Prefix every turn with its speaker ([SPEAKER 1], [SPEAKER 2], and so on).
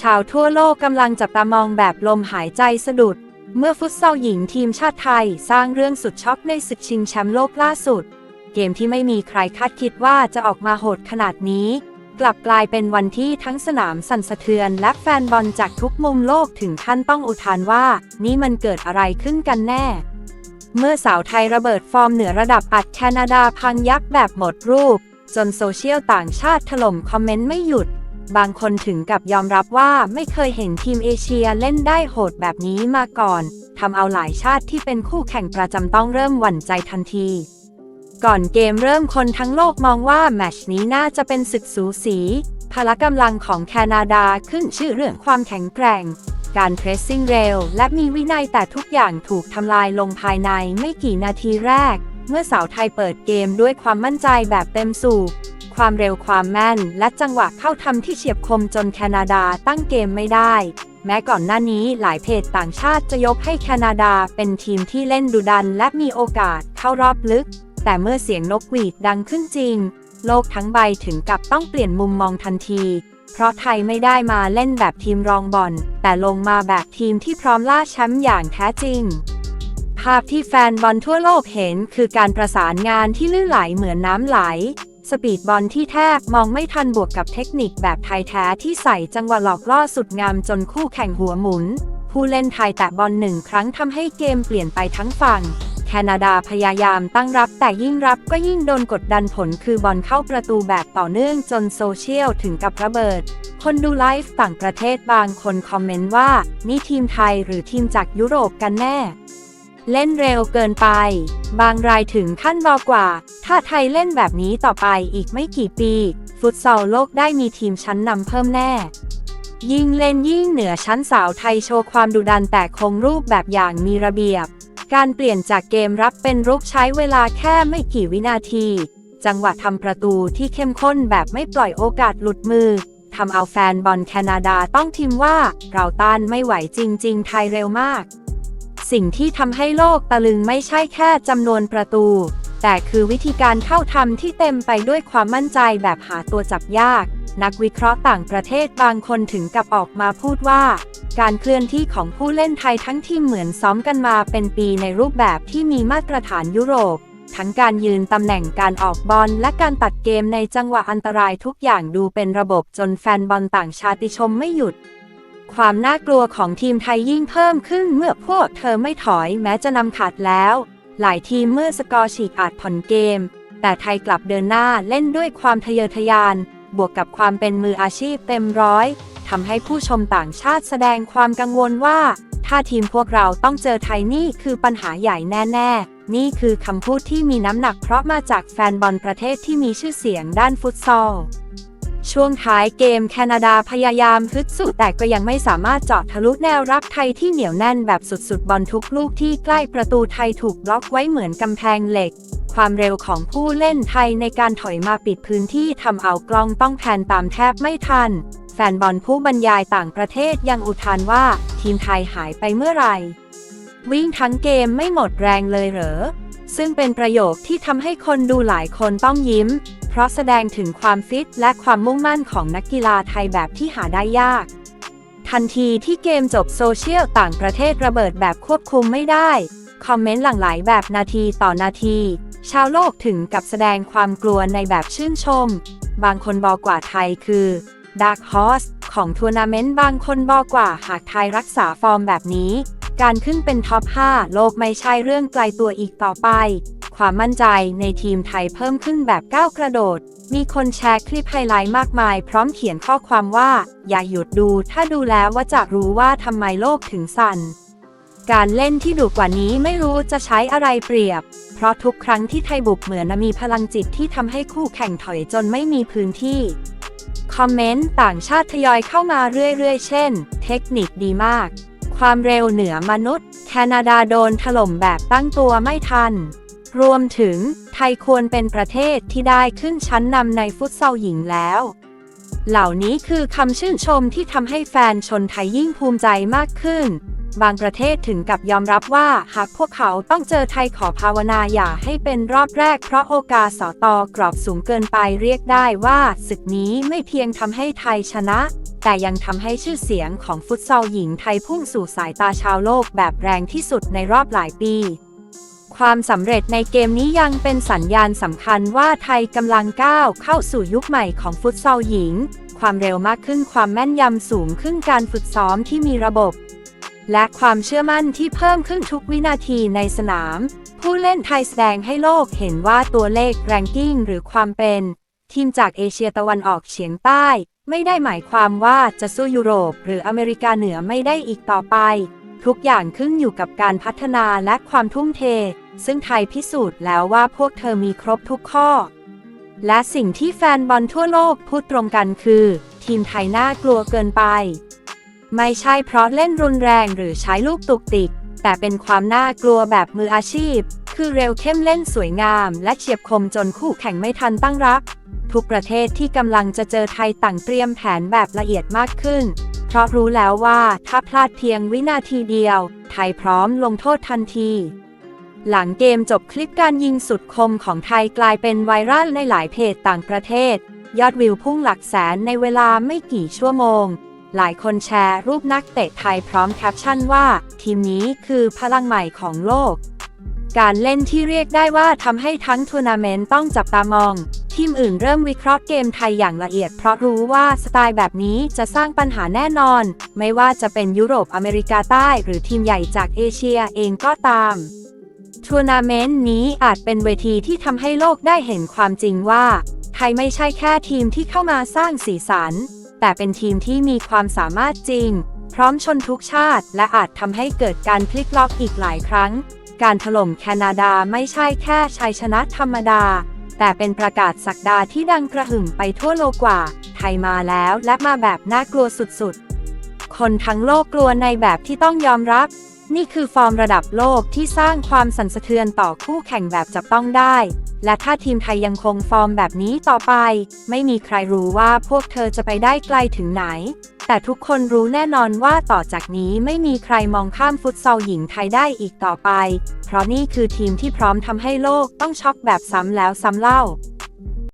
[SPEAKER 1] ชาวทั่วโลกกำลังจับตามองแบบลมหายใจสะดุด เมื่อฟุตซอลหญิงทีมชาติไทย สร้างเรื่องสุดช็อกในศึกชิงแชมป์โลกล่าสุด เกมที่ไม่มีใครคาดคิดว่าจะออกมาโหดขนาดนี้ กลับกลายเป็นวันที่ทั้งสนามสั่นสะเทือน และแฟนบอลจากทุกมุมโลกถึงขั้นต้องอุทานว่า นี่มันเกิดอะไรขึ้นกันแน่ เมื่อสาวไทยระเบิดฟอร์มเหนือระดับอัดแคนาดาพังยักษ์แบบหมดรูป จนโซเชียลต่างชาติถล่มคอมเมนต์ไม่หยุด บางคนถึงกับยอมรับว่าไม่เคยเห็นทีมเอเชียเล่นได้โหดแบบนี้มาก่อนทำเอาหลายชาติที่เป็นคู่แข่งประจำต้องเริ่มหวั่นใจทันที ก่อนเกมเริ่มคนทั้งโลกมองว่าแมชนี้น่าจะเป็นศึกสูสีพละกำลังของแคนาดาขึ้นชื่อเรื่องความแข็งแกร่ง การเพรสซิ่งเร็วและมีวินัยแต่ทุกอย่างถูกทำลายลงภายในไม่กี่นาทีแรก เมื่อสาวไทยเปิดเกมด้วยความมั่นใจแบบเต็มสูบ ความเร็วความแม่น และจังหวะเข้าทำที่เฉียบคมจนแคนาดาตั้งเกมไม่ได้ แม้ก่อนหน้านี้หลายเพจต่างชาติจะยกให้แคนาดาเป็นทีมที่เล่นดุดันและมีโอกาสเข้ารอบลึก แต่เมื่อเสียงนกหวีดดังขึ้นจริง โลกทั้งใบถึงกับต้องเปลี่ยนมุมมองทันที เพราะไทยไม่ได้มาเล่นแบบทีมรองบอลแต่ลงมาแบบทีมที่พร้อมล่าแชมป์อย่างแท้จริงภาพที่แฟนบอลทั่วโลกเห็นคือการประสานงานที่ลื่นไหลเหมือนน้ำไหล สปีดบอลที่แทบมองไม่ทันบวกกับเทคนิคแบบไทยแท้ที่ใส่จังหวะหลอกล่อสุดงามจนคู่แข่งหัวหมุน ผู้เล่นไทยแตะบอลหนึ่งครั้งทำให้เกมเปลี่ยนไปทั้งฝั่ง แคนาดาพยายามตั้งรับแต่ยิ่งรับก็ยิ่งโดนกดดันผลคือบอลเข้าประตูแบบต่อเนื่องจนโซเชียลถึงกับระเบิด คนดูไลฟ์ต่างประเทศบางคนคอมเมนต์ว่า นี่ทีมไทยหรือทีมจากยุโรปกันแน่ เล่นเร็วเกินไป บางรายถึงขั้นบอกว่า ถ้าไทยเล่นแบบนี้ต่อไปอีกไม่กี่ปี ฟุตซอลโลกได้มีทีมชั้นนำเพิ่มแน่ ยิ่งเล่นยิ่งเหนือชั้นสาวไทยโชว์ความดุดันแต่คงรูปแบบอย่างมีระเบียบ การเปลี่ยนจากเกมรับเป็นรุกใช้เวลาแค่ไม่กี่วินาที จังหวะทำประตูที่เข้มข้นแบบไม่ปล่อยโอกาสหลุดมือทำเอาแฟนบอลแคนาดาต้องทิมว่า เราต้านไม่ไหวจริง ๆ ไทยเร็วมาก สิ่งที่ทำให้โลกตะลึงไม่ใช่แค่จำนวนประตู แต่คือวิธีการเข้าทำที่เต็มไปด้วยความมั่นใจแบบหาตัวจับยาก นักวิเคราะห์ต่างประเทศบางคนถึงกับออกมาพูดว่า การเคลื่อนที่ของผู้เล่นไทยทั้งทีมเหมือนซ้อมกันมาเป็นปีในรูปแบบที่มีมาตรฐานยุโรป ทั้งการยืนตำแหน่งการออกบอลและการตัดเกมในจังหวะอันตรายทุกอย่างดูเป็นระบบจนแฟนบอลต่างชาติชมไม่หยุด ความน่ากลัวของทีมไทยยิ่งเพิ่มขึ้นเมื่อพวกเธอไม่ถอยแม้จะนำขาดแล้ว หลายทีมเมื่อสกอร์ฉีกอาจผ่อนเกม แต่ไทยกลับเดินหน้าเล่นด้วยความทะเยอทะยาน บวกกับความเป็นมืออาชีพเต็มร้อยทำให้ผู้ชมต่างชาติแสดงความกังวลว่า ถ้าทีมพวกเราต้องเจอไทยนี่คือปัญหาใหญ่แน่ ๆ นี่คือคำพูดที่มีน้ำหนักเพราะมาจากแฟนบอลประเทศที่มีชื่อเสียงด้านฟุตซอล ช่วงท้ายเกมแคนาดาพยายามฮึดสุดแต่ก็ยังไม่สามารถเจาะทะลุแนวรับไทยที่เหนียวแน่นแบบสุดๆ บอลทุกลูกที่ใกล้ประตูไทยถูกบล็อกไว้เหมือนกำแพงเหล็ก ความเร็วของผู้เล่นไทยในการถอยมาปิดพื้นที่ทำเอากล้องต้องแพนตามแทบไม่ทัน แฟนบอลผู้บรรยายต่างประเทศยังอุทานว่า ทีมไทยหายไปเมื่อไหร่ วิ่งทั้งเกมไม่หมดแรงเลยเหรอซึ่งเป็นประโยคที่ทำให้คนดูหลายคนต้องยิ้ม ราะแสดงถึงความฟิตและความมุ่งมั่นของนักกีฬาไทยแบบที่หาได้ยาก ทันทีที่เกมจบโซเชียลต่างประเทศระเบิดแบบควบคุมไม่ได้ คอมเมนต์หลั่งไหลแบบนาทีต่อนาที ชาวโลกถึงกับแสดงความกลัวในแบบชื่นชม บางคนบอกกว่าไทยคือ Dark Horse ของทัวร์นาเมนต์บางคนบอกกว่าหากไทยรักษาฟอร์มแบบนี้ การขึ้นเป็นท็อป 5 โลกไม่ใช่เรื่องไกลตัวอีกต่อไป ความมั่นใจในทีมไทยเพิ่มขึ้นแบบก้าวกระโดด มีคนแชร์คลิปไฮไลท์มากมาย พร้อมเขียนข้อความว่า อย่าหยุดดู ถ้าดูแล้วว่าจะรู้ว่าทำไมโลกถึงสั่น การเล่นที่ดุกว่านี้ไม่รู้จะใช้อะไรเปรียบ เพราะทุกครั้งที่ไทยบุกเหมือนมีพลังจิตที่ทำให้คู่แข่งถอยจนไม่มีพื้นที่ คอมเมนต์ต่างชาติทยอยเข้ามาเรื่อยๆ เช่น เทคนิคดีมาก ความเร็วเหนือมนุษย์ แคนาดาโดนถล่มแบบตั้งตัวไม่ทัน รวมถึง ไทยควรเป็นประเทศที่ได้ขึ้นชั้นนำในฟุตซอลหญิงแล้ว เหล่านี้คือคำชื่นชมที่ทำให้แฟนชนไทยยิ่งภูมิใจมากขึ้น บางประเทศถึงกับยอมรับว่าหากพวกเขาต้องเจอไทยขอภาวนาอย่าให้เป็นรอบแรกเพราะโอกาสสอตอกรอบสูงเกินไปเรียกได้ว่าศึกนี้ไม่เพียงทำให้ไทยชนะแต่ยังทำให้ชื่อเสียงของฟุตซอลหญิงไทยพุ่งสู่สายตาชาวโลกแบบแรงที่สุดในรอบหลายปี ความสำเร็จในเกมนี้ยังเป็นสัญญาณสำคัญว่าไทยกำลังก้าวเข้าสู่ยุคใหม่ของฟุตซอลหญิง ความเร็วมากขึ้นความแม่นยำสูงขึ้นการฝึกซ้อมที่มีระบบ และความเชื่อมั่นที่เพิ่มขึ้นทุกวินาทีในสนาม ผู้เล่นไทยแสดงให้โลกเห็นว่าตัวเลขแรงกิ้งหรือความเป็น ทีมจากเอเชียตะวันออกเฉียงใต้ ไม่ได้หมายความว่าจะสู้ยุโรป หรืออเมริกาเหนือไม่ได้อีกต่อไป ทุกอย่างขึ้นอยู่กับการพัฒนาและความทุ่มเท ซึ่งไทยพิสูจน์แล้วว่าพวกเธอมีครบทุกข้อ และสิ่งที่แฟนบอลทั่วโลกพูดตรงกันคือ ทีมไทยน่ากลัวเกินไป ไม่ใช่เพราะเล่นรุนแรงหรือใช้ลูกตุกติก แต่เป็นความน่ากลัวแบบมืออาชีพ คือเร็วเข้มเล่นสวยงาม และเฉียบคมจนคู่แข่งไม่ทันตั้งรับ ทุกประเทศที่กำลังจะเจอไทยต่างเตรียมแผนแบบละเอียดมากขึ้น เพราะรู้แล้วว่าถ้าพลาดเพียงวินาทีเดียว ไทยพร้อมลงโทษทันที หลังเกมจบคลิปการยิงสุดคมของไทยกลายเป็นไวรัลในหลายเพจต่างประเทศ ยอดวิวพุ่งหลักแสนในเวลาไม่กี่ชั่วโมง หลายคนแชร์รูปนักเตะไทยพร้อมแคปชั่นว่า ทีมนี้คือพลังใหม่ของโลก การเล่นที่เรียกได้ว่าทำให้ทั้งทัวร์นาเมนต์ต้องจับตามอง ทีมอื่นเริ่มวิเคราะห์เกมไทยอย่างละเอียดเพราะรู้ว่าสไตล์แบบนี้จะสร้างปัญหาแน่นอน ไม่ว่าจะเป็นยุโรปอเมริกาใต้ หรือทีมใหญ่จากเอเชียเองก็ตามทัวร์นาเมนต์นี้อาจเป็นเวทีที่ทำให้โลกได้เห็นความจริงว่า ไทยไม่ใช่แค่ทีมที่เข้ามาสร้างสีสัน แต่เป็นทีมที่มีความสามารถจริง พร้อมชนทุกชาติ และอาจทำให้เกิดการพลิกล็อกอีกหลายครั้ง การถล่มแคนาดาไม่ใช่แค่ชัยชนะธรรมดา แต่เป็นประกาศสักดาที่ดังกระหึ่มไปทั่วโลกกว่า ไทยมาแล้วและมาแบบน่ากลัวสุดๆ คนทั้งโลกกลัวในแบบที่ต้องยอมรับ นี่คือฟอร์มระดับโลกที่สร้างความสั่นสะเทือนต่อคู่แข่งแบบจับต้องได้ และถ้าทีมไทยยังคงฟอร์มแบบนี้ต่อไป ไม่มีใครรู้ว่าพวกเธอจะไปได้ไกลถึงไหน แต่ทุกคนรู้แน่นอนว่าต่อจากนี้ไม่มีใครมองข้ามฟุตซอลหญิงไทยได้อีกต่อไป เพราะนี่คือทีมที่พร้อมทำให้โลกต้องช็อกแบบซ้ำแล้วซ้ำเล่า